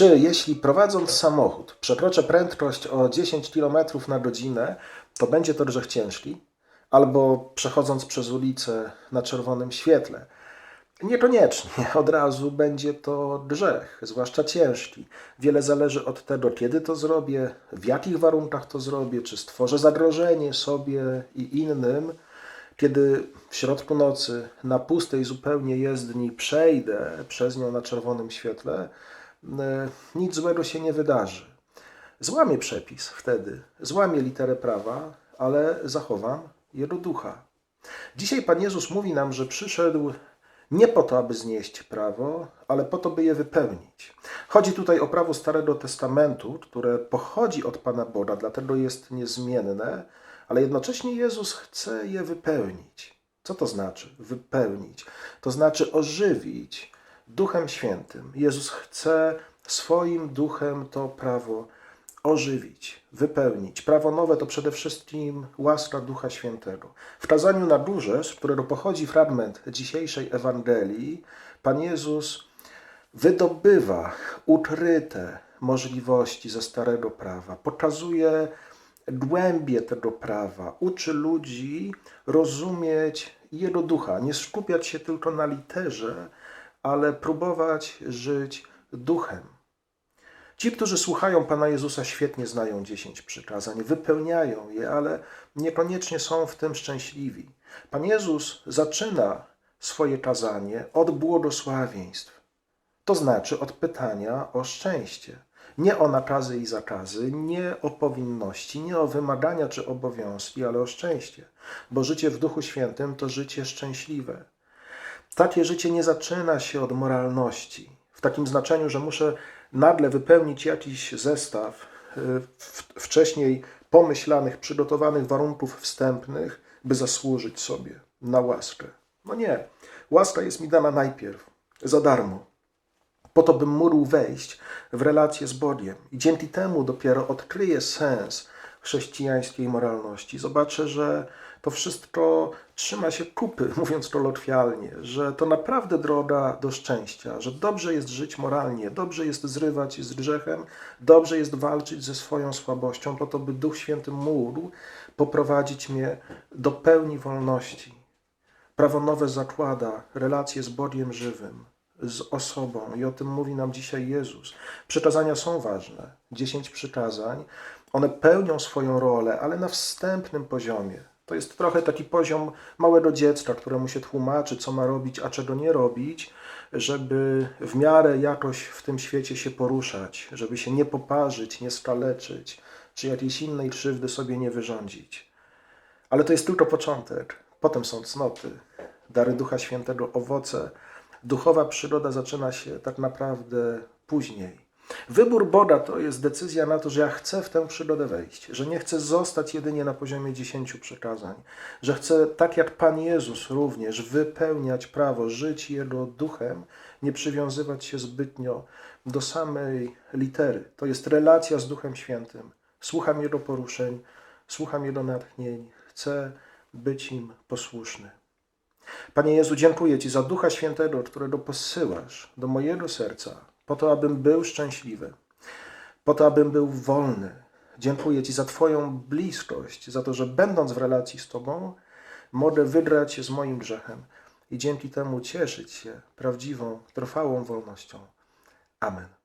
Czy jeśli prowadząc samochód przekroczę prędkość o 10 km na godzinę, to będzie to grzech ciężki? Albo przechodząc przez ulicę na czerwonym świetle? Niekoniecznie. Od razu będzie to grzech, zwłaszcza ciężki. Wiele zależy od tego, kiedy to zrobię, w jakich warunkach to zrobię, czy stworzę zagrożenie sobie i innym. Kiedy w środku nocy na pustej zupełnie jezdni przejdę przez nią na czerwonym świetle, nic złego się nie wydarzy. Złamię przepis wtedy, złamię literę prawa, ale zachowam jego ducha. Dzisiaj Pan Jezus mówi nam, że przyszedł nie po to, aby znieść prawo, ale po to, by je wypełnić. Chodzi tutaj o prawo Starego Testamentu, które pochodzi od Pana Boga, dlatego jest niezmienne, ale jednocześnie Jezus chce je wypełnić. Co to znaczy wypełnić? To znaczy ożywić Duchem Świętym. Jezus chce swoim duchem to prawo ożywić, wypełnić. Prawo nowe to przede wszystkim łaska Ducha Świętego. W kazaniu na górze, z którego pochodzi fragment dzisiejszej Ewangelii, Pan Jezus wydobywa ukryte możliwości ze Starego Prawa, pokazuje głębie tego prawa, uczy ludzi rozumieć Jego ducha, nie skupiać się tylko na literze, ale próbować żyć duchem. Ci, którzy słuchają Pana Jezusa, świetnie znają dziesięć przykazań, wypełniają je, ale niekoniecznie są w tym szczęśliwi. Pan Jezus zaczyna swoje kazanie od błogosławieństw, to znaczy od pytania o szczęście. Nie o nakazy i zakazy, nie o powinności, nie o wymagania czy obowiązki, ale o szczęście. Bo życie w Duchu Świętym to życie szczęśliwe. Takie życie nie zaczyna się od moralności, w takim znaczeniu, że muszę nagle wypełnić jakiś zestaw y, wcześniej pomyślanych, przygotowanych warunków wstępnych, by zasłużyć sobie na łaskę. No nie. Łaska jest mi dana najpierw, za darmo, po to, bym mógł wejść w relację z Bogiem. I dzięki temu dopiero odkryję sens chrześcijańskiej moralności. Zobaczę, że to wszystko trzyma się kupy, mówiąc kolokwialnie, że to naprawdę droga do szczęścia, że dobrze jest żyć moralnie, dobrze jest zrywać z grzechem, dobrze jest walczyć ze swoją słabością, po to, by Duch Święty mógł poprowadzić mnie do pełni wolności. Prawo nowe zakłada relacje z Bogiem żywym, z osobą i o tym mówi nam dzisiaj Jezus. Przykazania są ważne, dziesięć przykazań, one pełnią swoją rolę, ale na wstępnym poziomie. To jest trochę taki poziom małego dziecka, któremu się tłumaczy, co ma robić, a czego nie robić, żeby w miarę jakoś w tym świecie się poruszać, żeby się nie poparzyć, nie skaleczyć, czy jakiejś innej krzywdy sobie nie wyrządzić. Ale to jest tylko początek. Potem są cnoty, dary Ducha Świętego, owoce. Duchowa przyroda zaczyna się tak naprawdę później. Wybór Boga to jest decyzja na to, że ja chcę w tę przyrodę wejść, że nie chcę zostać jedynie na poziomie dziesięciu przekazań, że chcę, tak jak Pan Jezus również, wypełniać prawo, żyć Jego duchem, nie przywiązywać się zbytnio do samej litery. To jest relacja z Duchem Świętym. Słucham Jego poruszeń, słucham Jego natchnień, chcę być im posłuszny. Panie Jezu, dziękuję Ci za Ducha Świętego, którego posyłasz do mojego serca, po to, abym był szczęśliwy, po to, abym był wolny. Dziękuję Ci za Twoją bliskość, za to, że będąc w relacji z Tobą, mogę wygrać z moim grzechem i dzięki temu cieszyć się prawdziwą, trwałą wolnością. Amen.